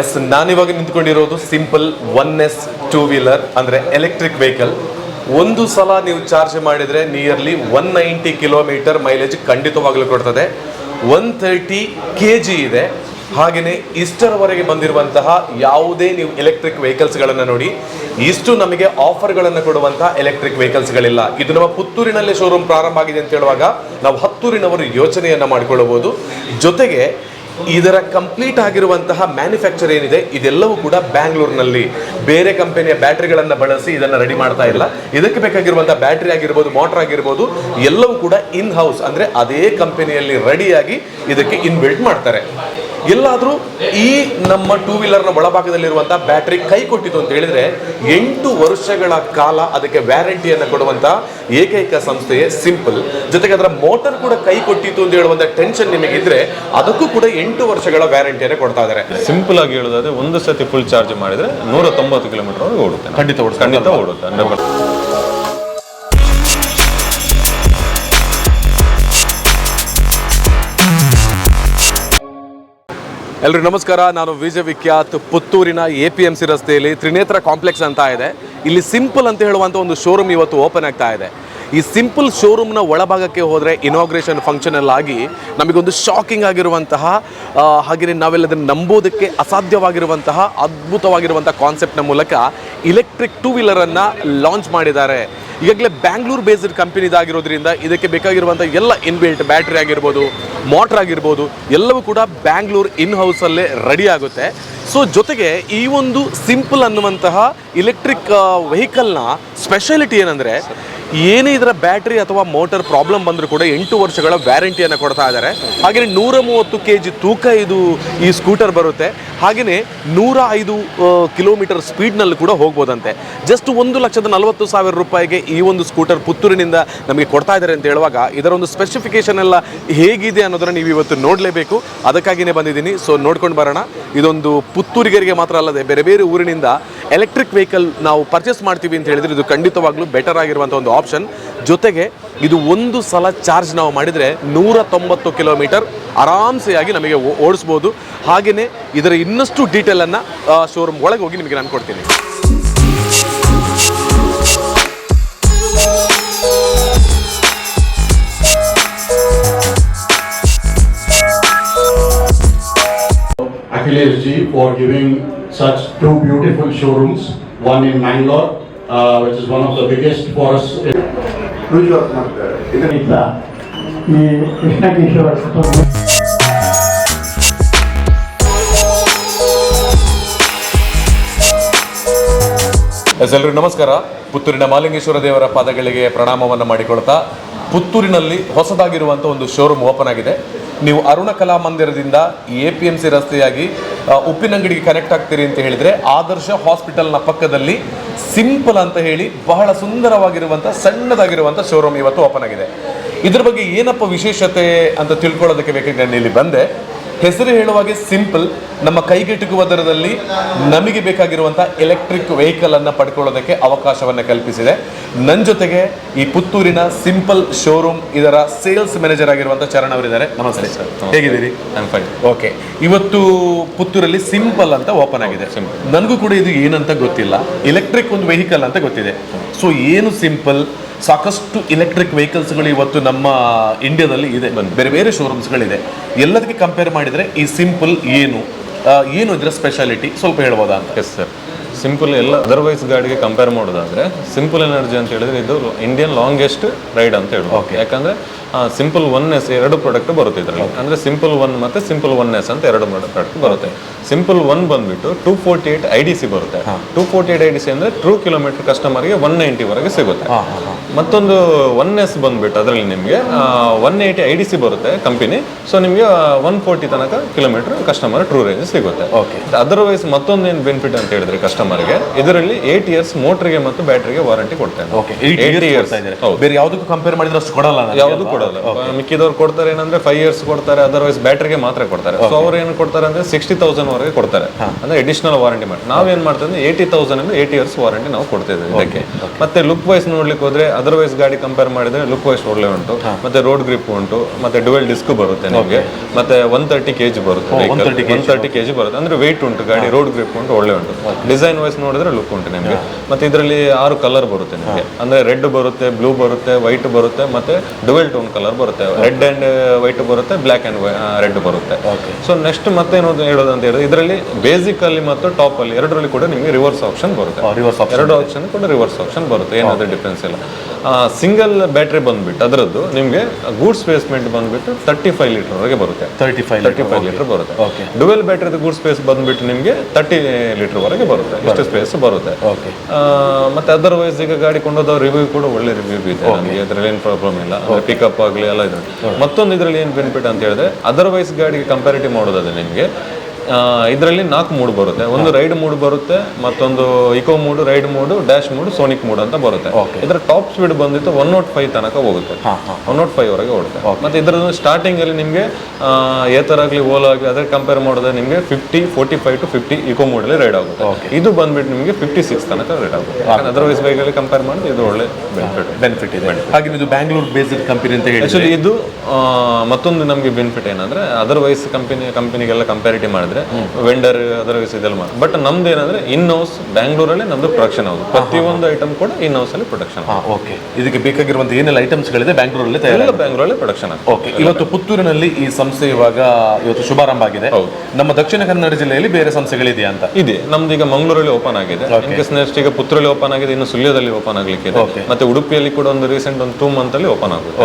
S ನಾನಿವಾಗ ನಿಂತ್ಕೊಂಡಿರೋದು Simple One S two wheeler ಅಂದರೆ electric vehicle ಒಂದು ಸಲ ನೀವು ಚಾರ್ಜ್ ಮಾಡಿದರೆ nearly one ninety kilometre mileage ಖಂಡಿತವಾಗ್ಲೂ ಕೊಡ್ತದೆ. ಒನ್ ತರ್ಟಿ ಕೆ ಜಿ ಇದೆ. ಹಾಗೆಯೇ ಇಷ್ಟರವರೆಗೆ ಬಂದಿರುವಂತಹ ಯಾವುದೇ ನೀವು ಎಲೆಕ್ಟ್ರಿಕ್ ವೆಹಿಕಲ್ಸ್ಗಳನ್ನು ನೋಡಿ, ಇಷ್ಟು ನಮಗೆ ಆಫರ್ಗಳನ್ನು ಕೊಡುವಂತಹ ಎಲೆಕ್ಟ್ರಿಕ್ ವೆಹಿಕಲ್ಸ್ಗಳಿಲ್ಲ ಇದು ನಮ್ಮ ಪುತ್ತೂರಿನಲ್ಲೇ ಶೋರೂಮ್ ಪ್ರಾರಂಭ ಆಗಿದೆ ಅಂತ ಹೇಳುವಾಗ ನಾವು ಹತ್ತೂರಿನವರು ಯೋಚನೆಯನ್ನು ಮಾಡಿಕೊಳ್ಳಬಹುದು. ಜೊತೆಗೆ ಇದರ ಕಂಪ್ಲೀಟ್ ಆಗಿರುವಂತಹ ಮ್ಯಾನುಫ್ಯಾಕ್ಚರ್ ಏನಿದೆ, ಇದೆಲ್ಲವೂ ಕೂಡ ಬ್ಯಾಂಗ್ಳೂರಿನಲ್ಲಿ. ಬೇರೆ ಕಂಪನಿಯ ಬ್ಯಾಟ್ರಿಗಳನ್ನು ಬಳಸಿ ಇದನ್ನು ರೆಡಿ ಮಾಡ್ತಾ ಇಲ್ಲ. ಇದಕ್ಕೆ ಬೇಕಾಗಿರುವಂತಹ ಬ್ಯಾಟ್ರಿ ಆಗಿರ್ಬೋದು, ಮೋಟರ್ ಆಗಿರ್ಬೋದು, ಎಲ್ಲವೂ ಕೂಡ ಇನ್ ಹೌಸ್ ಅಂದರೆ ಅದೇ ಕಂಪನಿಯಲ್ಲಿ ರೆಡಿಯಾಗಿ ಇದಕ್ಕೆ ಇನ್ಬಿಲ್ಟ್ ಮಾಡ್ತಾರೆ. ಎಲ್ಲಾದರೂ ಈ ನಮ್ಮ ಟೂ ವೀಲರ್ನ ಒಳಭಾಗದಲ್ಲಿರುವಂಥ ಬ್ಯಾಟ್ರಿ ಕೈ ಕೊಟ್ಟಿತು ಅಂತ ಹೇಳಿದರೆ ಎಂಟು ವರ್ಷಗಳ ಕಾಲ ಅದಕ್ಕೆ ವ್ಯಾರಂಟಿಯನ್ನು ಕೊಡುವಂಥ ಏಕೈಕ ಸಂಸ್ಥೆಯೇ ಸಿಂಪಲ್ ಜೊತೆಗೆ ಅದರ ಮೋಟರ್ ಕೂಡ ಕೈ ಕೊಟ್ಟಿತ್ತು ಅಂತ ಹೇಳುವಂಥ ಟೆನ್ಷನ್ ನಿಮಗಿದ್ರೆ ಅದಕ್ಕೂ ಕೂಡ ಎಂಟು ವರ್ಷಗಳ ವ್ಯಾರಂಟಿಯನ್ನು ಕೊಡ್ತಾ ಇದ್ದಾರೆ. ಸಿಂಪಲ್ ಆಗಿ ಹೇಳೋದಾದ್ರೆ ಒಂದು ಸತಿ ಫುಲ್ ಚಾರ್ಜ್ ಮಾಡಿದರೆ ನೂರ ತೊಂಬತ್ತು ಕಿಲೋಮೀಟರ್ ಓಡುತ್ತೆ. ಖಂಡಿತ ಓಡುತ್ತೆ. ಖಂಡಿತ ಓಡುತ್ತೆ. ಎಲ್ರಿಗೂ ನಮಸ್ಕಾರ, ನಾನು ವಿಜಯ ವಿಖ್ಯಾತ್. ಪುತ್ತೂರಿನ ಎ ಪಿ ಎಂ ಸಿ ರಸ್ತೆಯಲ್ಲಿ ತ್ರಿನೇತ್ರ ಕಾಂಪ್ಲೆಕ್ಸ್ ಅಂತ ಇದೆ. ಇಲ್ಲಿ ಸಿಂಪಲ್ ಅಂತ ಹೇಳುವಂಥ ಒಂದು ಶೋರೂಮ್ ಇವತ್ತು ಓಪನ್ ಆಗ್ತಾ ಇದೆ. ಈ ಸಿಂಪಲ್ ಶೋರೂಮ್ನ ಒಳಭಾಗಕ್ಕೆ ಹೋದರೆ ಇನಾಗ್ರೇಷನ್ ಫಂಕ್ಷನಲ್ಲಾಗಿ ನಮಗೊಂದು ಶಾಕಿಂಗ್ ಆಗಿರುವಂತಹ ಹಾಗೆಯೇ ಹಾಗೆಯೇ ನಾವೆಲ್ಲದನ್ನು ನಂಬೋದಕ್ಕೆ ಅಸಾಧ್ಯವಾಗಿರುವಂತಹ ಅದ್ಭುತವಾಗಿರುವಂಥ ಕಾನ್ಸೆಪ್ಟ್ನ ಮೂಲಕ ಇಲೆಕ್ಟ್ರಿಕ್ ಟೂ ವೀಲರನ್ನು ಲಾಂಚ್ ಮಾಡಿದ್ದಾರೆ. ಈಗಾಗಲೇ ಬ್ಯಾಂಗ್ಳೂರ್ ಬೇಸ್ಡ್ ಕಂಪನಿದಾಗಿರೋದ್ರಿಂದ ಇದಕ್ಕೆ ಬೇಕಾಗಿರುವಂಥ ಎಲ್ಲ ಇನ್ಬಿಲ್ಟ್ ಬ್ಯಾಟ್ರಿ ಆಗಿರ್ಬೋದು ಮೋಟ್ರ್ ಆಗಿರ್ಬೋದು, ಎಲ್ಲವೂ ಕೂಡ ಬ್ಯಾಂಗ್ಳೂರ್ ಇನ್ ಹೌಸಲ್ಲೇ ರೆಡಿ ಆಗುತ್ತೆ. ಸೊ ಜೊತೆಗೆ ಈ ಒಂದು ಸಿಂಪಲ್ ಅನ್ನುವಂತಹ ಇಲೆಕ್ಟ್ರಿಕ್ ವೆಹಿಕಲ್ನ ಸ್ಪೆಷಾಲಿಟಿ ಏನಂದರೆ ಏನೇ ಇದರ ಬ್ಯಾಟ್ರಿ ಅಥವಾ ಮೋಟರ್ ಪ್ರಾಬ್ಲಮ್ ಬಂದರೂ ಕೂಡ ಎಂಟು ವರ್ಷಗಳ ವ್ಯಾರಂಟಿಯನ್ನು ಕೊಡ್ತಾ ಇದ್ದಾರೆ. ಹಾಗೆಯೇ ನೂರ ಮೂವತ್ತು ಕೆ ಜಿ ತೂಕ ಇದು ಈ ಸ್ಕೂಟರ್ ಬರುತ್ತೆ. ಹಾಗೆಯೇ ನೂರ ಐದು ಕಿಲೋಮೀಟರ್ ಸ್ಪೀಡ್ನಲ್ಲಿ ಕೂಡ ಹೋಗ್ಬೋದಂತೆ. ಜಸ್ಟ್ ಒಂದು ಲಕ್ಷದ ನಲವತ್ತು ಸಾವಿರ ರೂಪಾಯಿಗೆ ಈ ಒಂದು ಸ್ಕೂಟರ್ ಪುತ್ತೂರಿನಿಂದ ನಮಗೆ ಕೊಡ್ತಾ ಇದ್ದಾರೆ ಅಂತ ಹೇಳುವಾಗ ಇದರ ಒಂದು ಸ್ಪೆಸಿಫಿಕೇಶನ್ ಎಲ್ಲ ಹೇಗಿದೆ ಅನ್ನೋದನ್ನು ನೀವು ಇವತ್ತು ನೋಡಲೇಬೇಕು. ಅದಕ್ಕಾಗಿಯೇ ಬಂದಿದ್ದೀನಿ. ಸೊ ನೋಡ್ಕೊಂಡು ಬರೋಣ. ಇದೊಂದು ಪುತ್ತೂರಿಗರಿಗೆ ಮಾತ್ರ ಅಲ್ಲದೆ ಬೇರೆ ಬೇರೆ ಊರಿನಿಂದ ಎಲೆಕ್ಟ್ರಿಕ್ ವೆಹಿಕಲ್ ನಾವು ಪರ್ಚೇಸ್ ಮಾಡ್ತೀವಿ ಅಂತ ಹೇಳಿದ್ರೆ ಇದು ಖಂಡಿತವಾಗ್ಲೂ ಬೆಟರ್ ಆಗಿರುವಂಥ ಒಂದು ಆಪ್ಷನ್ ಜೊತೆಗೆ ಇದು ಒಂದು ಸಲ ಚಾರ್ಜ್ ನಾವು ಮಾಡಿದರೆ ನೂರ ತೊಂಬತ್ತು ಕಿಲೋಮೀಟರ್ ಆರಾಮ್ಸೆಯಾಗಿ ನಮಗೆ ಓಡಿಸ್ಬೋದು. ಹಾಗೆಯೇ ಇದರ ಇನ್ನಷ್ಟು ಡೀಟೇಲನ್ನು ಶೋರೂಮ್ ಒಳಗೆ ಹೋಗಿ ನಿಮಗೆ ನಾನು ಕೊಡ್ತೀನಿ. Achilles ji for giving such two beautiful showrooms, one in Mangalore, which is one of the biggest for us. in- cruise work ಮಾಡ್ತಾರೆ ಇದನ್ನ ಇಲ್ಲ ಈ ಕೃಷ್ಣಕೇಶ್ವರ ಕುಟುಂಬ ಎಲ್ರಿಗೂ ನಮಸ್ಕಾರ. ಪುತ್ತೂರಿನ ಮಾಲಿಂಗೇಶ್ವರ ದೇವರ ಪಾದಗಳಿಗೆ ಪ್ರಣಾಮವನ್ನು ಮಾಡಿಕೊಳ್ತಾ, ಪುತ್ತೂರಿನಲ್ಲಿ ಹೊಸದಾಗಿರುವಂಥ ಒಂದು ಶೋರೂಮ್ ಓಪನ್ ಆಗಿದೆ. ನೀವು ಅರುಣ ಕಲಾ ಮಂದಿರದಿಂದ ಎ ಪಿ ಎಂ ಸಿ ರಸ್ತೆಯಾಗಿ ಉಪ್ಪಿನಂಗಡಿಗೆ ಕನೆಕ್ಟ್ ಆಗ್ತೀರಿ ಅಂತ ಹೇಳಿದರೆ, ಆದರ್ಶ ಹಾಸ್ಪಿಟಲ್ನ ಪಕ್ಕದಲ್ಲಿ ಸಿಂಪಲ್ ಅಂತ ಹೇಳಿ ಬಹಳ ಸುಂದರವಾಗಿರುವಂಥ ಸಣ್ಣದಾಗಿರುವಂಥ ಶೋರೂಮ್ ಇವತ್ತು ಓಪನ್ ಆಗಿದೆ. ಇದ್ರ ಬಗ್ಗೆ ಏನಪ್ಪ ವಿಶೇಷತೆ ಅಂತ ತಿಳ್ಕೊಳ್ಳೋದಕ್ಕೆ ಬೇಕಾಗಿ ನಾನು ಇಲ್ಲಿ ಬಂದೆ. ಹೆಸರು ಹೇಳುವಾಗೆ ಸಿಂಪಲ್ ನಮ್ಮ ಕೈಗೆಟುಕುವ ದರದಲ್ಲಿ ನಮಗೆ ಬೇಕಾಗಿರುವಂಥ ಎಲೆಕ್ಟ್ರಿಕ್ ವೆಹಿಕಲ್ ಅನ್ನು ಪಡ್ಕೊಳ್ಳೋದಕ್ಕೆ ಅವಕಾಶವನ್ನು ಕಲ್ಪಿಸಿದೆ. ನನ್ನ ಜೊತೆಗೆ ಈ ಪುತ್ತೂರಿನ ಸಿಂಪಲ್ ಶೋರೂಮ್ ಇದರ ಸೇಲ್ಸ್ ಮ್ಯಾನೇಜರ್ ಆಗಿರುವಂಥ ಚರಣ್ ಅವರಿದ್ದಾರೆ. ನಮಸ್ತೆ ಸರ್. ಹೇಗಿದ್ದೀರಿ? ಫೈನ್ ಓಕೆ ಇವತ್ತು ಪುತ್ತೂರಲ್ಲಿ ಸಿಂಪಲ್ ಅಂತ ಓಪನ್ ಆಗಿದೆ. ನನಗೂ ಕೂಡ ಇದು ಏನಂತ ಗೊತ್ತಿಲ್ಲ. ಎಲೆಕ್ಟ್ರಿಕ್ ಒಂದು ವೆಹಿಕಲ್ ಅಂತ ಗೊತ್ತಿದೆ. ಸೊ ಏನು ಸಿಂಪಲ್ ಸಾಕಷ್ಟು ಎಲೆಕ್ಟ್ರಿಕ್ ವೆಹಿಕಲ್ಸ್ಗಳು ಇವತ್ತು ನಮ್ಮ ಇಂಡಿಯಾದಲ್ಲಿ ಇದೆ. ಬೇರೆ ಬೇರೆ ಶೋರೂಮ್ಸ್ಗಳಿದೆ ಎಲ್ಲದಕ್ಕೆ ಕಂಪೇರ್ ಮಾಡಿದರೆ ಈ ಸಿಂಪಲ್ ಏನು? ಏನು ಇದರ ಸ್ಪೆಷಾಲಿಟಿ ಸ್ವಲ್ಪ ಹೇಳ್ಬೋದಾ? ಅಂತ ಎಸ್ ಸರ್ ಸಿಂಪಲ್ ಎಲ್ಲ ಅದರ್ವೈಸ್ ಗಾಡಿಗೆ ಕಂಪೇರ್ ಮಾಡೋದಾದರೆ ಸಿಂಪಲ್ ಎನರ್ಜಿ ಅಂತ ಹೇಳಿದ್ರೆ ಇದು ಇಂಡಿಯನ್ ಲಾಂಗೆಸ್ಟ್ ರೈಡ್ ಅಂತ ಹೇಳ್ಬೋದು. ಯಾಕಂದ್ರೆ ಸಿಂಪಲ್ ಒನ್ ಎಸ್ ಎರಡು ಪ್ರಾಡಕ್ಟ್ ಬರುತ್ತೆ ಇದರಲ್ಲಿ. ಅಂದರೆ ಸಿಂಪಲ್ ಒನ್ ಮತ್ತು ಸಿಂಪಲ್ ಒನ್ ಎಸ್ ಅಂತ ಎರಡು ಪ್ರಾಡಕ್ಟ್ ಬರುತ್ತೆ. ಸಿಂಪಲ್ ಒನ್ ಬಂದ್ಬಿಟ್ಟು two forty eight I D C ಬರುತ್ತೆ. Two forty eight I D C ಅಂದರೆ ಟ್ರೂ ಕಿಲೋಮೀಟರ್ ಕಸ್ಟಮರ್ಗೆ ಒನ್ ನೈಂಟಿವರೆಗೆ ಸಿಗುತ್ತೆ. ಮತ್ತೊಂದು ಒನ್ ಎಸ್ ಬಂದ್ಬಿಟ್ಟು ಅದರಲ್ಲಿ ನಿಮಗೆ one eighty I D C ಬರುತ್ತೆ ಕಂಪನಿ ಸೊ ನಿಮಗೆ ಒನ್ ಫೋರ್ಟಿ ತನಕ ಕಿಲೋಮೀಟರ್ ಕಸ್ಟಮರ್ ಟ್ರೂ ರೇಂಜ್ ಸಿಗುತ್ತೆ. ಓಕೆ ಅದರ್ವೈಸ್ ಮತ್ತೊಂದು ಏನು ಬೆನಿಫಿಟ್ ಅಂತ ಹೇಳಿದ್ರೆ ಕಸ್ಟಮರ್ಗೆ ಇದರಲ್ಲಿ ಏಟ್ ಇಯರ್ಸ್ ಮೋಟ್ರಿಗೆ ಮತ್ತು ಬ್ಯಾಟ್ರಿಗೆ ವಾರಂಟಿ ಕೊಡ್ತೇನೆ. ಓಕೆ ಏಟ್ ಇಯರ್ಸ್ ಹೌದು. ಬೇರೆ ಯಾವುದಕ್ಕೂ ಕಂಪೇರ್ ಮಾಡಿದ್ರೆ ಅಷ್ಟು ಕೊಡಲ್ಲ ಯಾವುದು? ಕೊಡೋಲ್ಲ ಮಿಕ್ಕಿದವ್ರು ಕೊಡ್ತಾರೆ ಏನಂದ್ರೆ ಫೈವ್ ಇಯರ್ಸ್ ಕೊಡ್ತಾರೆ ಅದರ್ವೈಸ್ ಬ್ಯಾಟ್ರಿಗೆ ಮಾತ್ರ ಕೊಡ್ತಾರೆ. ಸೊ ಅವ್ರು ಏನು ಕೊಡ್ತಾರೆ ಅಂದ್ರೆ ಸಿಕ್ಸ್ಟಿ ತೌಸಂಡ್ ವರೆಗೆ ಕೊಡ್ತಾರೆ. ಅಂದ್ರೆ ಅಡಿಷನಲ್ ವಾರಂಟಿ ಮಾಡಿ. ನಾವೇನ್ ಮಾಡ್ತೀವಿ ಅಂದ್ರೆ ಏಯ್ಟಿ ತೌಸಂಡ್ ಇಂದ ಏಯ್ಟಿ ಇಯರ್ಸ್ ವಾರಂಟಿ ನಾವು ಕೊಡ್ತೇವೆ ಇದಕ್ಕೆ. ಮತ್ತೆ ಲುಕ್ ವೈಸ್ ನೋಡ್ಲಿಕ್ಕೆ ಹೋದ್ರೆ ಅದರ್ವೈಸ್ ಗಾಡಿ ಕಂಪೇರ್ ಮಾಡಿದ್ರೆ ಲುಕ್ ವೈಸ್ ಒಳ್ಳೆ ಉಂಟು. ಮತ್ತೆ ರೋಡ್ ಗ್ರಿಪ್ ಉಂಟು. ಮತ್ತೆ ಡುವೆಲ್ ಡಿಸ್ಕ್ ಬರುತ್ತೆ ನಿಮಗೆ. ಮತ್ತೆ ಒನ್ ತರ್ಟಿ ಕೆಜಿ ಬರುತ್ತೆ ಒನ್ ತರ್ಟಿ ಕೆಜಿ ಬರುತ್ತೆ. ಅಂದ್ರೆ ವೆಯ್ಟ್ ಉಂಟು ಗಾಡಿ ರೋಡ್ ಗ್ರಿಪ್ ಉಂಟು ಒಳ್ಳೆ ಉಂಟು. ಡಿಸೈನ್ ವೈಸ್ ನೋಡಿದ್ರೆ ಲುಕ್ ಉಂಟು ನಿಮಗೆ. ಮತ್ತೆ ಇದರಲ್ಲಿ ಆರು ಕಲರ್ ಬರುತ್ತೆ ನಿಮಗೆ. ಅಂದ್ರೆ ರೆಡ್ ಬರುತ್ತೆ ಬ್ಲೂ ಬರುತ್ತೆ ವೈಟ್ ಬರುತ್ತೆ ಮತ್ತೆ ಡುವೆಲ್ ಟೋನ್ ಕಲರ್ ಬರುತ್ತೆ. ರೆಡ್ ಆ್ಯಂಡ್ ವೈಟ್ ಬರುತ್ತೆ ಬ್ಲ್ಯಾಕ್ ಆ್ಯಂಡ್ ರೆಡ್ ಬರುತ್ತೆ. ಸೊ ನೆಕ್ಸ್ಟ್ ಮತ್ತೆ ಏನೋದು ಹೇಳೋದು ಅಂತ ಹೇಳಿದ್ರೆ ಇದರಲ್ಲಿ ಬೇಸಿಕ್ ಅಲ್ಲಿ ಮತ್ತು ಟಾಪ್ ಅಲ್ಲಿ ಎರಡರಲ್ಲಿ ಕೂಡ ನಿಮಗೆ ರಿವರ್ಸ್ ಆಪ್ಷನ್ ಬರುತ್ತೆ. ರಿವರ್ಸ್ ಎರಡು ಆಪ್ಷನ್ ಕೂಡ ರಿವರ್ಸ್ ಆಪ್ಷನ್ ಬರುತ್ತೆ ಏನಾದ್ರೂ ಡಿಫ್ರೆನ್ಸ್ ಇಲ್ಲ. ಸಿಂಗಲ್ ಬ್ಯಾಟ್ರಿ ಬಂದ್ಬಿಟ್ಟು ಅದರದ್ದು ನಿಮಗೆ ಗೂಡ್ಸ್ ಸ್ಪೇಸ್ಮೆಂಟ್ ಬಂದ್ಬಿಟ್ಟು ತರ್ಟಿ ಫೈವ್ ಲೀಟರ್ವರೆಗೆ ಬರುತ್ತೆ. Thirty five thirty five litre ಬರುತ್ತೆ. ಡುವೆಲ್ ಬ್ಯಾಟ್ರಿದು ಗೂಡ್ ಸ್ಪೇಸ್ ಬಂದ್ಬಿಟ್ಟು ನಿಮಗೆ ತರ್ಟಿ ಲೀಟರ್ವರೆಗೆ ಬರುತ್ತೆ ಇಷ್ಟು ಸ್ಪೇಸ್ ಬರುತ್ತೆ. ಓಕೆ ಮತ್ತೆ ಅದರ್ವೈಸ್ ಈಗ ಗಾಡಿ ಕೊಂಡೋದ ರಿವ್ಯೂ ಕೂಡ ಒಳ್ಳೆ ರಿವ್ಯೂ ಇದೆ ನಮಗೆ ಅದರಲ್ಲಿ ಏನು ಪ್ರಾಬ್ಲಮ್ ಇಲ್ಲ. ಪಿಕಪ್ ಆಗಲಿ ಎಲ್ಲ ಇದೆ ಮತ್ತೊಂದು ಇದರಲ್ಲಿ ಏನು ಬೆನಿಫಿಟ್ ಅಂತ ಹೇಳಿದ್ರೆ ಅದರ್ವೈಸ್ ಗಾಡಿಗೆ ಕಂಪ್ಯಾರಿಟಿವ್ ಮಾಡೋದಾದ್ರೆ ನಿಮಗೆ ಇದರಲ್ಲಿ ನಾಲ್ಕು ಮೂಡ್ ಬರುತ್ತೆ. ಒಂದು ರೈಡ್ ಮೂಡ್ ಬರುತ್ತೆ ಮತ್ತೊಂದು eco mode ride mode dash mode sonic mode ಅಂತ ಬರುತ್ತೆ. ಇದರ ಟಾಪ್ ಸ್ಪೀಡ್ ಬಂದಿತ್ತು ಒನ್ ನಾಟ್ ಫೈವ್ ತನಕ ಹೋಗುತ್ತೆ. ಒನ್ ನಾಟ್ ಫೈವ್ ವರೆಗೆ ಓಡುತ್ತೆ. ಮತ್ತೆ ಇದರ ಸ್ಟಾರ್ಟಿಂಗ್ ಅಲ್ಲಿ ನಿಮಗೆ ಏತರ ಆಗಲಿ ಓಲೋ ಆಗಲಿ ಅದ್ರ ಕಂಪೇರ್ ಮಾಡಿದ್ರೆ ನಿಮಗೆ fifty forty five to fifty eco ಮೂಡಲ್ಲಿ ride ಆಗುತ್ತೆ. ಇದು ಬಂದ್ಬಿಟ್ಟು ನಿಮಗೆ ಫಿಫ್ಟಿ ಸಿಕ್ಸ್ ತನಕ ರೈಡ್ ಆಗುತ್ತೆ. ಅದರ್ವೈಸ್ ಬೈಕಲ್ಲಿ ಕಂಪೇರ್ ಮಾಡಿದ್ರೆ ಇದು ಒಳ್ಳೆ ಬೆನಿಫಿಟ್ ಬೆನಿಫಿಟ್ ಇದೆ. ಹಾಗೆ ಇದು ಬ್ಯಾಂಗ್ಳೂರ್ ಬೇಸ್ಡ್ ಕಂಪನಿ ಅಂತ ಹೇಳಿ ಇದು ಮತ್ತೊಂದು ನಮಗೆ ಬೆನಿಫಿಟ್ ಏನಂದ್ರೆ ಅದರ್ವೈಸ್ ಕಂಪನಿ ಕಂಪನಿಗೆಲ್ಲ ಕಂಪ್ಯಾರಿಟಿ ಮಾಡಿದ್ರೆ ವೆಂಡರ್ ಅದರ ಇದೆಲ್ಲ ಮಾಡಿ ಬಟ್ ನಮ್ದು ಏನಂದ್ರೆ ಇನ್ ಹೌಸ್ ಬ್ಯಾಂಗ್ಳೂರಲ್ಲೇ ನಮ್ದು ಪ್ರೊಡಕ್ಷನ್ ಹೌದು. ಪ್ರತಿಯೊಂದು ಐಟಮ್ ಕೂಡ ಇನ್ ಹೌಸ್ ಅಲ್ಲಿ ಪ್ರೊಡಕ್ಷನ್ ಓಕೆ ಇದಕ್ಕೆ ಬೇಕಾಗಿರುವಂತಹ ಏನೆಲ್ಲ ಐಟಮ್ಸ್ಗಳಿದೆ ಬ್ಯಾಂಗ್ಳೂರಲ್ಲಿ ಎಲ್ಲ ಬ್ಯಾಂಗ್ಳೂರಲ್ಲಿ ಪ್ರೊಡಕ್ಷನ್ ಓಕೆ ಇವತ್ತು ಪುತ್ತೂರಿನಲ್ಲಿ ಈ ಸಂಸ್ಥೆ ಇವಾಗ ಇವತ್ತು ಶುಭಾರಂಭ ಆಗಿದೆ. ನಮ್ಮ ದಕ್ಷಿಣ ಕನ್ನಡ ಜಿಲ್ಲೆಯಲ್ಲಿ ಬೇರೆ ಸಂಸ್ಥೆಗಳಿದೆಯಾ ಅಂತ? ಇದೆ. ನಮ್ದು ಈಗ ಮಂಗಳೂರಲ್ಲಿ ಓಪನ್ ಆಗಿದೆ. ನೆಕ್ಸ್ಟ್ ಈಗ ಪುತ್ತೂರಲ್ಲಿ ಓಪನ್ ಆಗಿದೆ ಇನ್ನು ಸುಳ್ಯದಲ್ಲಿ ಓಪನ್ ಆಗ್ಲಿಕ್ಕೆ ಇದೆ ಮತ್ತೆ ಉಡುಪಿಯಲ್ಲಿ ಕೂಡ ಒಂದು ರೀಸೆಂಟ್ ಒಂದು ಟೂ ಮಂತ್ ಅಲ್ಲಿ ಓಪನ್ ಆಗುತ್ತೆ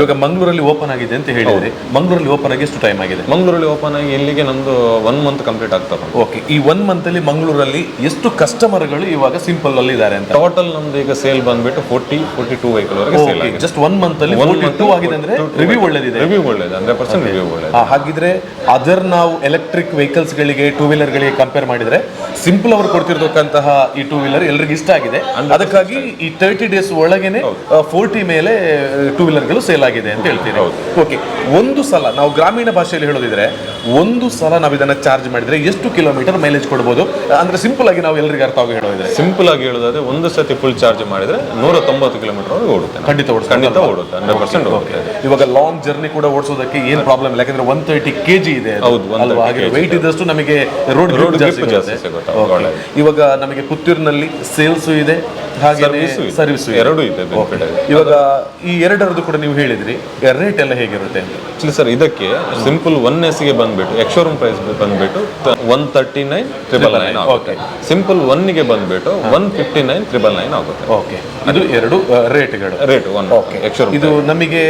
ಇವಾಗ ಮಂಗಳೂರಲ್ಲಿ ಓಪನ್ ಆಗಿದೆ ಅಂತ ಹೇಳಿದ್ರೆ. ಮಂಗಳೂರಲ್ಲಿ ಓಪನ್ ಆಗಿ ಎಷ್ಟು ಟೈಮ್ ಆಗಿದೆ? ಮಂಗಳೂರಲ್ಲಿ ಓಪನ್ ಆಗಿ ಇಲ್ಲಿಗೆ ನಮ್ದು ಒನ್ ಮಂತ್ ಕಂಪ್ಲೀಟ್ ಆಗ್ತಾ ಬಂತು. ಓಕೆ ಈ ಒನ್ ಮಂತ್ ಅಲ್ಲಿ ಮಂಗಳೂರಲ್ಲಿ ಎಷ್ಟು ಕಸ್ಟಮರ್ಗಳು ಇವಾಗ ಸಿಂಪಲ್ ಅಲ್ಲಿ ಇದ್ದಾರೆ ಅಂತ? ಟೋಟಲ್ ನಮ್ದು ಈಗ ಸೇಲ್ ಬಂದ್ಬಿಟ್ಟು ಫೋರ್ಟಿ ಫೋರ್ಟಿ ಟೂ ವೆಹಿಕಲ್ ವರೆಗೆ ಜಸ್ಟ್ ಒನ್ ಮಂತ್ ಅಲ್ಲಿ ಟೂ ಆಗಿದೆ ಅಂದ್ರೆ ರಿವ್ಯೂ ಒಳ್ಳೇದಿದೆ. ರಿವ್ಯೂ ಒಳ್ಳೇದು ಹಂಡ್ರೆಡ್ ಪರ್ಸೆಂಟ್ ರಿವ್ಯೂ ಒಳ್ಳೇದು. ಹಾಗಿದ್ರೆ ಅದರ್ ನಾವು ಎಲೆಕ್ಟ್ರಿಕ್ ವೆಹಿಕಲ್ಸ್ ಗಳಿಗೆ ಟೂ ವೀಲರ್ ಗಳಿಗೆ ಕಂಪೇರ್ ಮಾಡಿದ್ರೆ ಸಿಂಪಲ್ ಅವರು ಕೊಡ್ತಿರ್ತಕ್ಕಂತಹ ಈ ಟೂ ವೀಲರ್ ಎಲ್ರಿಗೂ ಇಷ್ಟ ಆಗಿದೆ. ಅದಕ್ಕಾಗಿ ಈ ತರ್ಟಿ ಡೇಸ್ ಒಳಗೇನೆ ಫೋರ್ಟಿ ಮೇಲೆ ಟೂ ವೀಲರ್ಗಳು ಸೇಲ್ ಆಗಿದೆ ಅಂತ ಹೇಳ್ತೀರಿ. ಓಕೆ ಒಂದು ಸಲ ನಾವು ಗ್ರಾಮೀಣ ಭಾಷೆಯಲ್ಲಿ ಹೇಳೋದಿದ್ರೆ ಒಂದು ಸಲ ನಾವು ಇದನ್ನ ಚಾರ್ಜ್ ಮಾಡಿದ್ರೆ ಎಷ್ಟು ಕಿಲೋಮೀಟರ್ ಮೈಲೇಜ್ ಕೊಡ್ಬೋದು? ಅಂದ್ರೆ ಸಿಂಪಲ್ ಆಗಿ ನಾವು ಎಲ್ರಿಗೂ ಅರ್ಥ ಆಗಿ ಹೇಳೋದ್ರೆ ಸಿಂಪಲ್ ಆಗಿ ಹೇಳೋದಾದ್ರೆ ಒಂದು ಸತಿ ಫುಲ್ ಚಾರ್ಜ್ ಮಾಡಿದ್ರೆ ನೂರ ತೊಂಬತ್ತು ಕಿಲೋಮೀಟರ್ ಓಡುತ್ತೆ ಖಂಡಿತ ಓಡಿಸ್ಬೋದು. ಖಂಡಿತ ಓಡುತ್ತೆ ಹಂಡ್ರೆಡ್ ಪರ್ಸೆಂಟ್ ಓಡುತ್ತೆ. ಇವಾಗ ಲಾಂಗ್ ಜರ್ನಿ ಕೂಡ ಓಡಿಸೋದಕ್ಕೆ ಏನು ಪ್ರಾಬ್ಲಮ್ ಇಲ್ಲ. ಯಾಕಂದ್ರೆ ಒನ್ ತರ್ಟಿ ಕೆಜಿ ಇದೆ ಹೌದು, 130 ಅಲ್ವಾ? ಹಾಗೆ ವೆಯ್ಟ್ ಇದ್ದಷ್ಟು ನಮಗೆ ರೋಡ್ ರೋಡ್ ಜಾಸ್ತಿ. ಸಿಗುತ್ತೆ. ಇವಾಗ ನಮಗೆ ಪುತ್ತೂರಿನಲ್ಲಿ ಸೇಲ್ಸ್ ಇದೆ. ಹಾಗೆ. ಸರ್ವಿಸ್ ಎರಡು ಇದೆ. ಇವಾಗ ಈ ಎರಡರದ್ದು ಕೂಡ ನೀವು ಹೇಳಿದ್ರಿ. ರೇಟ್ ಎಲ್ಲ ಹೇಗಿರುತ್ತೆ ಆಕ್ಚುಲಿ ಸರ್ ಇದಕ್ಕೆ ಸಿಂಪಲ್ ಒನ್ ಎಸ್ಗೆ ಬಂದ್ಬಿಟ್ಟು ಎಕ್ಶೋರೂಮ್ ಪ್ರೈಸ್ ಬಂದ್ಬಿಟ್ಟು one thirty nine triple nine okay Simple ಒನ್ಗೆ ಬಂದ್ಬಿಟ್ಟು one fifty nine triple nine ಆಗುತ್ತೆ. ಓಕೆ ಇದು ಎರಡು ರೇಟ್ಗಳು ರೇಟ್ ಒನ್ ಎಕ್ಶೋರೂಮ್ ಇದು ನಮಗೆ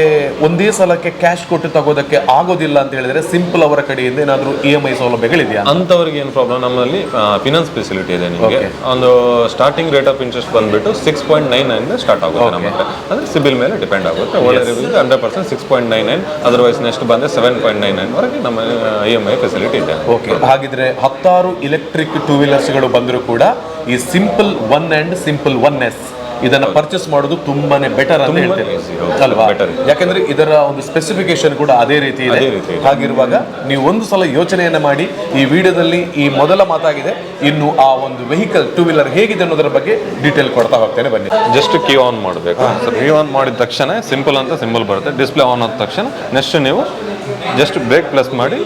ಒಂದೇ ಸಲಕ್ಕೆ ಕ್ಯಾಶ್ ಕೊಟ್ಟು ತಗೋದಕ್ಕೆ ಆಗೋದಿಲ್ಲ ಅಂತ ಹೇಳಿದ್ರೆ ಸಿಂಪಲ್ ಅವರ ಕಡೆಯಿಂದ ಏನಾದರೂ ಇ ಎಂ ಐ ಸೌಲಭ್ಯಗಳಿದೆಯಾ ಅಂತವರಿಗೆ ಏನು ಪ್ರಾಬ್ಲಮ್ ನಮ್ಮಲ್ಲಿ ಫಿನಾನ್ಸ್ ಫೆಸಿಲಿಟಿ ಇದೆ ನಿಮಗೆ. ಒಂದು ಸ್ಟಾರ್ಟಿಂಗ್ ರೇಟ್ ಆಫ್ ಇಂಟ್ರೆಸ್ಟ್ ಬಂದ್ಬಿಟ್ಟು six point nine nine start ಆಗುತ್ತೆ ನಮ್ಮ ಹತ್ರ. ಅಂದ್ರೆ ಸಿಬಿಲ್ ಮೇಲೆ ಡಿಪೆಂಡ್ ಆಗುತ್ತೆ. ಒಳ್ಳೆ review hundred percent six point nine nine otherwise next ಬಂದ್ರೆ ಸೆವೆನ್ ಪಾಯಿಂಟ್ ನೈನ್ ನೈನ್ ವರೆಗೆ ನಮ್ಮ ಇ ಎಂ ಐ ಫೆಸಿಲಿಟಿ ಇದೆ. ಓಕೆ ಹಾಗಿದ್ರೆ ಹತ್ತಾರು ಇಲೆಕ್ಟ್ರಿಕ್ ಟೂ ವೀಲರ್ಸ್ಗಳು ಬಂದರೂ ಕೂಡ ಈ Simple One and Simple One S ಇದನ್ನ ಪರ್ಚೇಸ್ ಮಾಡೋದು ತುಂಬಾನೇ ಬೆಟರ್ ಅಂತ ಹೇಳ್ತೇನೆ. ಅಲ್ವಾ? ಯಾಕಂದ್ರೆ ಇದರ ಒಂದು ಸ್ಪೆಸಿಫಿಕೇಶನ್ ಕೂಡ ಅದೇ ರೀತಿ ಇದೆ. ಅದೇ ರೀತಿ ಇದೆ. ಹಾಗಿರುವಾಗ ನೀವು ಒಂದು ಸಲ ಯೋಚನೆಯನ್ನ ಮಾಡಿ ಈ ವಿಡಿಯೋದಲ್ಲಿ ಈ ಮೊದಲ ಮಾತಾಗಿದೆ ಇನ್ನು ಆ ಒಂದು ವೆಹಿಕಲ್ ಟೂ ವೀಲರ್ ಹೇಗಿದೆ ಅನ್ನೋದರ ಬಗ್ಗೆ ಡೀಟೇಲ್ ಕೊಡ್ತಾ ಹೋಗ್ತೇನೆ ಬನ್ನಿ. ಜಸ್ಟ್ ಕೀ ಆನ್ ಮಾಡಬೇಕು. ಕೀ ಆನ್ ಮಾಡಿದ ತಕ್ಷಣ ಸಿಂಪಲ್ ಅಂತ ಸಿಂಬಲ್ ಬರುತ್ತೆ. ಡಿಸ್ಪ್ಲೇ ಆನ್ ಆದ ತಕ್ಷಣ ನೆಕ್ಸ್ಟ್ ನೀವು ಜಸ್ಟ್ ಬ್ರೇಕ್ ಪ್ಲಸ್ ಮಾಡಿ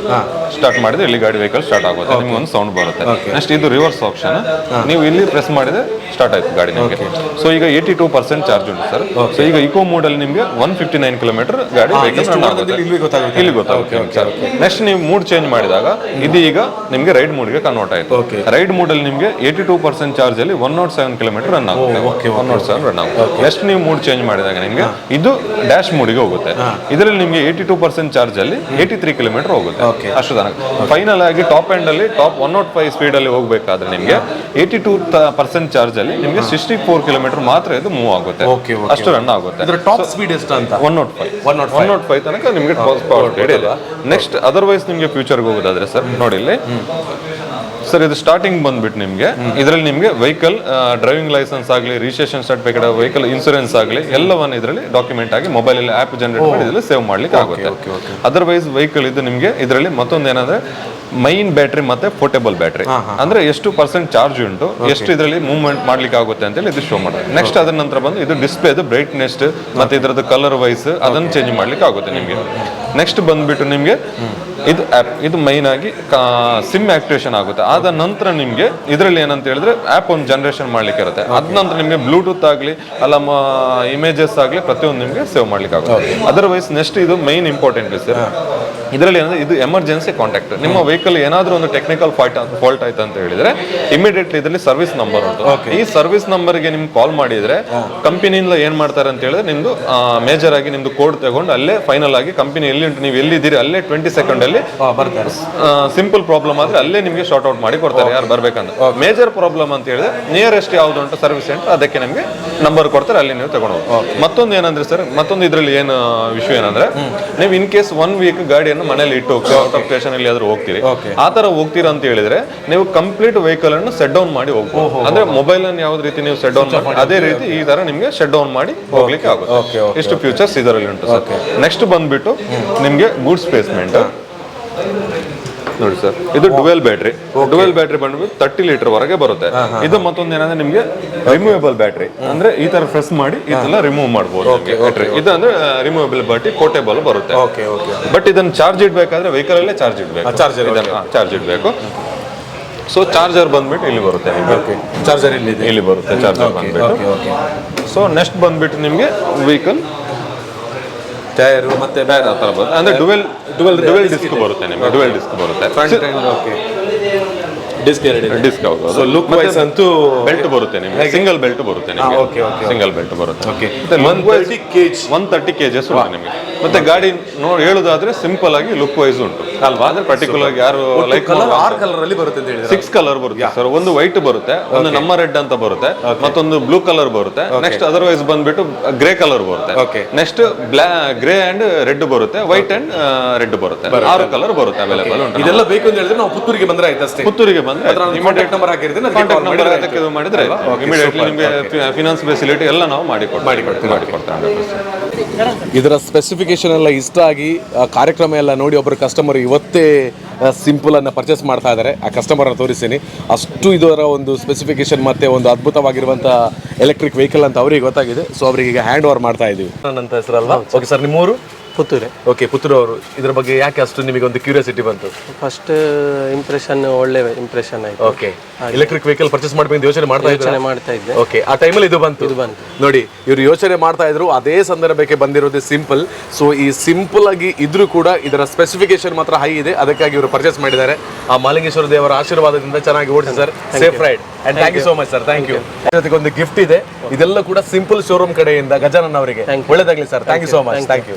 ಸ್ಟಾರ್ಟ್ ಮಾಡಿದ್ರೆ ಇಲ್ಲಿ ಗಾಡಿ ವೆಹಿಕಲ್ ಸ್ಟಾರ್ಟ್ ಆಗುತ್ತೆ. ನಿಮ್ಗೆ ಒಂದು ಸೌಂಡ್ ಬರುತ್ತೆ. ನೆಕ್ಸ್ಟ್ ಇದು ರಿವರ್ಸ್ ಆಪ್ಷನ್ ನೀವು ಇಲ್ಲಿ ಪ್ರೆಸ್ ಮಾಡಿದ್ರೆ ಸ್ಟಾರ್ಟ್ ಆಯ್ತು ಗಾಡಿ ನಿಮಗೆ. ಸೊ ಈಗ ಏಯ್ಟಿ ಟೂ ಪರ್ಸೆಂಟ್ ಚಾರ್ಜ್ ಉಂಟು ಸರ್ ಸೊ ಈಗ ಇಕೋ ಮೋಡ್ ಅಲ್ಲಿ ನಿಮಗೆ ಒನ್ ಫಿಫ್ಟಿ ನೈನ್ ಕಿಲೋಮೀಟರ್ ಗಾಡಿ ಇಲ್ಲಿ ಗೊತ್ತಾಗುತ್ತೆ. ಸರ್ ನೆಕ್ಸ್ಟ್ ನೀವು ಮೂಡ್ ಚೇಂಜ್ ಮಾಡಿದಾಗ ಇದು ಈಗ ನಿಮಗೆ ರೈಡ್ ಮೂಡ್ಗೆ ಕನ್ವರ್ಟ್ ಆಯಿತು. ರೈಡ್ ಮೂಡ್ ಅಲ್ಲಿ ನಿಮಗೆ ಏಯ್ಟಿ ಟೂ ಪರ್ಸೆಂಟ್ ಚಾರ್ಜ್ ಅಲ್ಲಿ one not seven kilometre run ಆಗುತ್ತೆ. ಒನ್ ನಾಟ್ ಸೆವೆನ್ ರನ್ ಆಗುತ್ತೆ. ನೆಕ್ಸ್ಟ್ ನೀವು ಮೂಡ್ ಚೇಂಜ್ ಮಾಡಿದಾಗ ನಿಮಗೆ ಇದು ಡ್ಯಾಶ್ ಮೂಡಿಗೆ ಹೋಗುತ್ತೆ. ಇದರಲ್ಲಿ ನಿಮಗೆ ಏಯ್ಟಿ ಟೂ ಪರ್ಸೆಂಟ್ ಚಾರ್ಜ್ ಅಲ್ಲಿ ಏಯ್ಟಿ ತ್ರೀ ಕಿಲೋಮೀಟರ್ ಹೋಗುತ್ತೆ ಅಷ್ಟು ತನಕ. ಫೈನಲ್ ಆಗಿ ಟಾಪ್ ಎಂಡ್ ಅಲ್ಲಿ top one not five speed ಅಲ್ಲಿ ಹೋಗಬೇಕಾದ್ರೆ ನಿಮಗೆ ಏಯ್ಟಿ ಟೂ ಪರ್ಸೆಂಟ್ ಚಾರ್ಜ್ ಅಲ್ಲಿ ನಿಮಗೆ ಸಿಕ್ಸ್ಟಿ ಫೋರ್ ಕಿಲೋಮೀಟರ್ ಮಾತ್ರ ಇದು ಮೂವ್ ಆಗುತ್ತೆ. ಅಷ್ಟು ರನ್ ಆಗುತ್ತೆ. ಟಾಪ್ ಸ್ಪೀಡ್ ಎಷ್ಟು ಅಂತ? One not five 105. One not five ತನಕ ನಿಮಗೆ ನೆಕ್ಸ್ಟ್ ಅದರ್ವೈಸ್ ನಿಮಗೆ ಫ್ಯೂಚರ್ಗೆ ಹೋಗೋದಾದ್ರೆ ಸರ್ ನೋಡಿ ಇಲ್ಲಿ. ಸರ್ ಇದು ಸ್ಟಾರ್ಟಿಂಗ್ ಬಂದ್ಬಿಟ್ಟು ನಿಮಗೆ. ಇದರಲ್ಲಿ ನಿಮಗೆ ವೆಹಿಕಲ್ ಡ್ರೈವಿಂಗ್ ಲೈಸೆನ್ಸ್ ಆಗಲಿ ರಿಜಿಸ್ಟ್ರೇಷನ್ ಸರ್ಟಿಫಿಕೇಟ್ ವೆಹಿಕಲ್ ಇನ್ಸೂರೆನ್ಸ್ ಆಗಲಿ ಎಲ್ಲವನ್ನು ಇದರಲ್ಲಿ ಡಾಕ್ಯುಮೆಂಟ್ ಆಗಿ ಮೊಬೈಲ್ ಅಲ್ಲಿ ಆಪ್ ಜನರೇಟ್ ಮಾಡಿ ಇದರಲ್ಲಿ ಸೇವ್ ಮಾಡ್ಲಿಕ್ಕೆ ಆಗುತ್ತೆ. ಅದರ್ವೈಸ್ ವೆಹಿಕಲ್ ಇದು ನಿಮಗೆ ಇದರಲ್ಲಿ ಮತ್ತೊಂದು ಏನಂದ್ರೆ ಮೈನ್ ಬ್ಯಾಟ್ರಿ ಮತ್ತೆ ಪೋರ್ಟೇಬಲ್ ಬ್ಯಾಟ್ರಿ ಅಂದ್ರೆ ಎಷ್ಟು ಪರ್ಸೆಂಟ್ ಚಾರ್ಜ್ ಉಂಟು ಎಷ್ಟು ಇದರಲ್ಲಿ ಮೂವ್ಮೆಂಟ್ ಮಾಡ್ಲಿಕ್ಕೆ ಆಗುತ್ತೆ ಅಂತ ಹೇಳಿ ಇದು ಶೋ ಮಾಡುತ್ತೆ ನೆಕ್ಸ್ಟ್ ಅದರ ನಂತರ ಬಂದು ಇದು ಡಿಸ್ಪ್ಲೇ ಬ್ರೈಟ್ನೆಸ್ ಮತ್ತೆ ಇದರದ್ದು ಕಲರ್ ವೈಸ್ ಅದನ್ನು ಚೇಂಜ್ ಮಾಡ್ಲಿಕ್ಕೆ ಆಗುತ್ತೆ ನಿಮಗೆ. ನೆಕ್ಸ್ಟ್ ಬಂದ್ಬಿಟ್ಟು ನಿಮಗೆ ಇದು ಆ್ಯಪ್ ಇದು ಮೈನ್ ಆಗಿ ಸಿಮ್ ಆಕ್ಟಿವೇಶನ್ ಆಗುತ್ತೆ. ಆದ ನಂತರ ನಿಮಗೆ ಇದರಲ್ಲಿ ಏನಂತ ಹೇಳಿದ್ರೆ ಆ್ಯಪ್ ಒಂದು ಜನರೇಷನ್ ಮಾಡ್ಲಿಕ್ಕೆ ಇರುತ್ತೆ. ಅದ ನಂತರ ನಿಮಗೆ ಬ್ಲೂಟೂತ್ ಆಗಲಿ ಅಲ್ಲ ಇಮೇಜಸ್ ಆಗಲಿ ಪ್ರತಿಯೊಂದು ನಿಮಗೆ ಸೇವ್ ಮಾಡ್ಲಿಕ್ಕೆ ಆಗುತ್ತೆ. ಅದರ್ವೈಸ್ ನೆಕ್ಸ್ಟ್ ಇದು ಮೈನ್ ಇಂಪಾರ್ಟೆಂಟ್ ಸರ್ ಇದರಲ್ಲಿ ಏನಂದ್ರೆ ಇದು ಎಮರ್ಜೆನ್ಸಿ ಕಾಂಟ್ಯಾಕ್ಟ್ ನಿಮ್ಮ ವೆಹಿಕಲ್ ಏನಾದರೂ ಒಂದು ಟೆಕ್ನಿಕಲ್ ಫಾಲ್ಟ್ ಫಾಲ್ಟ್ ಆಯ್ತು ಅಂತ ಹೇಳಿದ್ರೆ ಇಮಿಡಿಯೇಟ್ಲಿ ಇದರಲ್ಲಿ ಸರ್ವಿಸ್ ನಂಬರ್ ಉಂಟು. ಈ ಸರ್ವಿಸ್ ನಂಬರ್ಗೆ ನಿಮ್ಗೆ ಕಾಲ್ ಮಾಡಿದ್ರೆ ಕಂಪನಿಯಿಂದ ಏನು ಮಾಡ್ತಾರೆ ಅಂತ ಹೇಳಿದ್ರೆ ನಿಮ್ದು ಮೇಜರ್ ಆಗಿ ನಿಮ್ದು ಕೋಡ್ ತಗೊಂಡು ಅಲ್ಲೇ ಫೈನಲ್ ಆಗಿ ಕಂಪನಿ ಎಲ್ಲಿ ಉಂಟು ನೀವು ಎಲ್ಲಿದ್ದೀರಿ ಅಲ್ಲೇ ಟ್ವೆಂಟಿ ಸೆಕೆಂಡ್ ಅಲ್ಲಿ ಬರ್ತಾರೆ. ಸಿಂಪಲ್ ಪ್ರಾಬ್ಲಮ್ ಆದ್ರೆ ಅಲ್ಲೇ ನಿಮಗೆ ಶಾರ್ಟ್ ಔಟ್ ಮಾಡಿ ಕೊಡ್ತಾರೆ ಯಾರು ಬರ್ಬೇಕಂತ ಮೇಜರ್ ಪ್ರಾಬ್ಲಮ್ ಅಂತ ಹೇಳಿದ್ರೆ ನಿಯರೆಸ್ಟ್ ಯಾವ್ದು ಉಂಟು ಸರ್ವಿಸ್ ಸೆಂಟರ್ ಅದಕ್ಕೆ ನಿಮಗೆ ನಂಬರ್ ಕೊಡ್ತಾರೆ ಅಲ್ಲಿ ನೀವು ತಗೊಂಡು ಹೋಗಿ ಮತ್ತೊಂದು ಏನಂದ್ರೆ ಸರ್ ಮತ್ತೊಂದು ಇದರಲ್ಲಿ ಏನು ವಿಷಯ ಏನಂದ್ರೆ ನೀವು ಇನ್ ಕೇಸ್ ಒನ್ ವೀಕ್ ಗಾಡಿಯನ್ನು ಮನೇಲಿ ಇಟ್ಟು ಹೋಗ್ತೀವಿ ಔಟ್ ಆಫ್ ಸ್ಟೇಷನ್ ಅಲ್ಲಿ ಆದ್ರೂ ಹೋಗ್ತೀರಿ ಆ ತರ ಹೋಗ್ತೀರಾ ಅಂತ ಹೇಳಿದ್ರೆ ನೀವು ಕಂಪ್ಲೀಟ್ ವೆಹಿಕಲ್ ಅನ್ನು ಸೆಟ್ ಡೌನ್ ಮಾಡಿ ಹೋಗ್ಬೋದು. ಅಂದ್ರೆ ಮೊಬೈಲ್ ಅನ್ನು ಯಾವ್ದು ರೀತಿ ನೀವು ಸೆಟ್ ಡೌನ್ ಮಾಡಿ ಅದೇ ರೀತಿ ಈ ತರ ನಿಮಗೆ ಶಟ್ ಡೌನ್ ಮಾಡಿ ಹೋಗ್ಲಿಕ್ಕೆ ಆಗುತ್ತೆ. ಇಷ್ಟು ಫ್ಯೂಚರ್ಸ್ ಇದರಲ್ಲಿ ಉಂಟು ನೆಕ್ಸ್ಟ್ ಬಂದ್ಬಿಟ್ಟು ನಿಮಗೆ ಗೂಡ್ಸ್ ಪ್ಲೇಸ್ಮೆಂಟ್ ನೋಡಿ ಸರ್ ಇದು ಡುವೆಲ್ ಬ್ಯಾಟ್ರಿ. ಡುವೆಲ್ ಬ್ಯಾಟ್ರಿ ಬಂದ್ಬಿಟ್ಟು ತರ್ಟಿ ಲೀಟರ್ ವರೆಗೆ ಬರುತ್ತೆ. ಇದು ಮತ್ತೊಂದು ಏನಂದ್ರೆ ನಿಮಗೆ ರಿಮೂವೇಬಲ್ ಬ್ಯಾಟ್ರಿ ಅಂದ್ರೆ ಈ ತರ ಪ್ರೆಸ್ ಮಾಡಿ ಇದೆಲ್ಲ ರಿಮೂವ್ ಮಾಡಬಹುದು ಬ್ಯಾಟ್ರಿ ಇದು ಅಂದ್ರೆ ರಿಮೂವೇಬಲ್ ಬ್ಯಾಟ್ರಿ ಪೋರ್ಟೇಬಲ್ ಬರುತ್ತೆ. Okay okay. ಬಟ್ ಇದನ್ನ ಚಾರ್ಜ್ ಇಡ್ಬೇಕಾದ್ರೆ ವೆಹಿಕಲ್ ಅಲ್ಲೇ ಚಾರ್ಜ್ ಇಡಬೇಕು. ಚಾರ್ಜರ್ ಚಾರ್ಜ್ ಇಡಬೇಕು. ಸೊ ಚಾರ್ಜರ್ ಬಂದ್ಬಿಟ್ಟು ಇಲ್ಲಿ ಬರುತ್ತೆ ಓಕೆ. ಚಾರ್ಜರ್ ಇಲ್ಲಿ ಇಲ್ಲಿ ಬರುತ್ತೆ ಚಾರ್ಜರ್ ಬಂದ್ಬಿಟ್ಟು. Okay okay. ಸೊ ನೆಕ್ಸ್ಟ್ ಬಂದ್ಬಿಟ್ಟು ನಿಮಗೆ ವೆಹಿಕಲ್ ಟೈರು ಮತ್ತೆ ಆ ಥರ ಬರುತ್ತೆ. ಅಂದ್ರೆ ಡುವೆಲ್ ಡುವೆಲ್ ಡುವೆಲ್ ಡಿಸ್ಕ್ ಬರುತ್ತೆ ನಿಮಗೆ ಡುವೆಲ್ ಡಿಸ್ಕ್ ಬರುತ್ತೆ. ಫ್ರಂಟ್ ಓಕೆ ಡಿಸ್ಕ್ ಎರಡು ಡಿಸ್ಕ್ ಹೌದು ಸೊ ಲುಕ್ ವೈಸ್ ಅಂತೂ ಬೆಲ್ಟ್ ಬರುತ್ತೆ ನಿಮಗೆ. ಸಿಂಗಲ್ ಬೆಲ್ಟ್ ಬರುತ್ತೆ ನಿಮಗೆ. ಓಕೆ okay, ಸಿಂಗಲ್ ಬೆಲ್ಟ್ ಬರುತ್ತೆ. Okay. One 130 KG one thirty KGs ಉಂಟು ನಿಮಗೆ. ಮತ್ತೆ ಗಾಡಿ ನೋಡಿ ಹೇಳುದಾದ್ರೆ ಸಿಂಪಲ್ ಆಗಿ ಲುಕ್ ವೈಸ್ ಉಂಟು. ಅಲ್ವಾ? ಅಂದ್ರೆ ಪರ್ಟಿಕ್ಯುಲರ್ ಆಗಿ ಯಾರು ಲೈಕ್ ಕಲರ್ ಆರ್ ಕಲರ್ ಅಲ್ಲಿ ಬರುತ್ತೆ ಅಂತ ಹೇಳಿದ್ರೆ. ಸಿಕ್ಸ್ ಕಲರ್ ಬರುತ್ತೆ ಸರ್ ಒಂದು ವೈಟ್ ಬರುತ್ತೆ ಒಂದು ನಮ್ಮ ರೆಡ್ ಅಂತ ಬರುತ್ತೆ ಮತ್ತೊಂದು ಬ್ಲೂ ಕಲರ್ ಬರುತ್ತೆ. ನೆಕ್ಸ್ಟ್ ಅದರ್ವೈಸ್ ಬಂದ್ಬಿಟ್ಟು ಗ್ರೇ ಕಲರ್ ಬರುತ್ತೆ. ಓಕೆ ನೆಕ್ಸ್ಟ್ ಬ್ಲಾ ಗ್ರೇ ಅಂಡ್ ರೆಡ್ ಬರುತ್ತೆ ವೈಟ್ ಅಂಡ್ ರೆಡ್ ಬರುತ್ತೆ. ಆರು ಕಲರ್ ಬರುತ್ತೆ ಅವೈಲೇಬಲ್ ಉಂಟು ಇದೆಲ್ಲ ಬೇಕು ಅಂತ ಹೇಳಿದ್ರೆ ನಾವು ಪುತ್ತೂರಿಗೆ ಬಂದ್ರೆ ಆಯ್ತು ಅಷ್ಟೇ. ಪುತ್ತೂರಿಗೆ ಬಂದ್ರೆ ಕಾಂಟ್ಯಾಕ್ಟ್ ನಂಬರ್ ಹಾಕಿರ್ತೀನಿ ಕಾಂಟ್ಯಾಕ್ಟ್ ಇದು. ಮಾಡಿದ್ರೆ ಇಮಿಡಿಯೇಟ್ಲಿ ನಿಮಗೆ ಫಿನಾನ್ಸ್ ಫೆಸಿಲಿಟಿ ಎಲ್ಲ ನಾವು ಮಾಡಿ ಮಾಡಿಕೊಡ್ತೀವಿ. ಮಾಡಿಕೊಡ್ತೇವೆ. ಇದರ ಸ್ಪೆಸಿಫಿಕೇಶನ್ ಎಲ್ಲ ಇಷ್ಟ ಆಗಿ ಕಾರ್ಯಕ್ರಮ ಎಲ್ಲ ನೋಡಿ ಒಬ್ಬರು ಕಸ್ಟಮರ್ ಇವತ್ತೇ ಸಿಂಪಲ್ ಅನ್ನ ಪರ್ಚೇಸ್ ಮಾಡ್ತಾ ಇದ್ದಾರೆ ಆ ಕಸ್ಟಮರ್ ತೋರಿಸ್ತೀನಿ. ಅಷ್ಟು ಇದರ ಒಂದು ಸ್ಪೆಸಿಫಿಕೇಶನ್ ಮತ್ತೆ ಒಂದು ಅದ್ಭುತವಾಗಿರುವಂಥ ಎಲೆಕ್ಟ್ರಿಕ್ ವೆಹಿಕಲ್ ಅಂತ ಅವರಿಗೆ ಗೊತ್ತಾಗಿದೆ. ಸೊ ಅವರಿಗೆ ಈಗ ಹ್ಯಾಂಡ್ ಓವರ್ ಮಾಡ್ತಾ ಇದೀವಿ. ನನ್ನ ಹೆಸರಲ್ವಾ ಓಕೆ ಸರ್ ನಿಮ್ಮೂರು? ಪುತ್ತೂರೇ. ಓಕೆ ಪುತ್ತೂರು ಅವರು ಇದರ ಬಗ್ಗೆ ಯಾಕೆ ಅಷ್ಟು ನಿಮಗೆ ಒಂದು ಕ್ಯೂರಿಯಾಸಿಟಿ ಬಂತು? ಫಸ್ಟ್ ಇಂಪ್ರೆಷನ್ ಒಳ್ಳೆ ಇಂಪ್ರೆಷನ್ ಆಯ್ತು. ಓಕೆ ಎಲೆಕ್ಟ್ರಿಕ್ ವೆಹಿಕಲ್ ಪರ್ಚೇಸ್ ಮಾಡ್ಬೇಕು ಯೋಚನೆ ಮಾಡ್ತಾ ಇದ್ದಾರೆ? ಯೋಚನೆ ಮಾಡ್ತಾ ಇದ್ದೆ. ಓಕೆ ಆ ಟೈಮಲ್ಲಿ ಇದು ಬಂತು. ಇದು ಬಂತು. ನೋಡಿ ಇವರು ಯೋಚನೆ ಮಾಡ್ತಾ ಇದ್ರು ಅದೇ ಸಂದರ್ಭಕ್ಕೆ ಬಂದಿರೋದು ಸಿಂಪಲ್ ಸೊ ಈ ಸಿಂಪಲ್ ಆಗಿ ಇದ್ರೂ ಕೂಡ ಇದರ ಸ್ಪೆಸಿಫಿಕೇಶನ್ ಮಾತ್ರ ಹೈ ಇದೆ. ಅದಕ್ಕಾಗಿ ಇವರು ಪರ್ಚೇಸ್ ಮಾಡಿದ್ದಾರೆ. ಆ ಮಾಲಿಂಗೇಶ್ವರ ದೇವರ ಆಶೀರ್ವಾದದಿಂದ ಚೆನ್ನಾಗಿ ಓಡಿಸಿ sir. Safe ride and thank you so much sir thank you ಜೊತೆಗೆ ಒಂದು ಗಿಫ್ಟ್ ಇದೆ. ಇದೆಲ್ಲ ಕೂಡ ಸಿಂಪಲ್ ಶೋರೂಮ್ ಕಡೆಯಿಂದ ಗಜಾನನ್ ಅವರಿಗೆ. ಒಳ್ಳೆದಾಗ್ಲಿ sir thank you so much thank you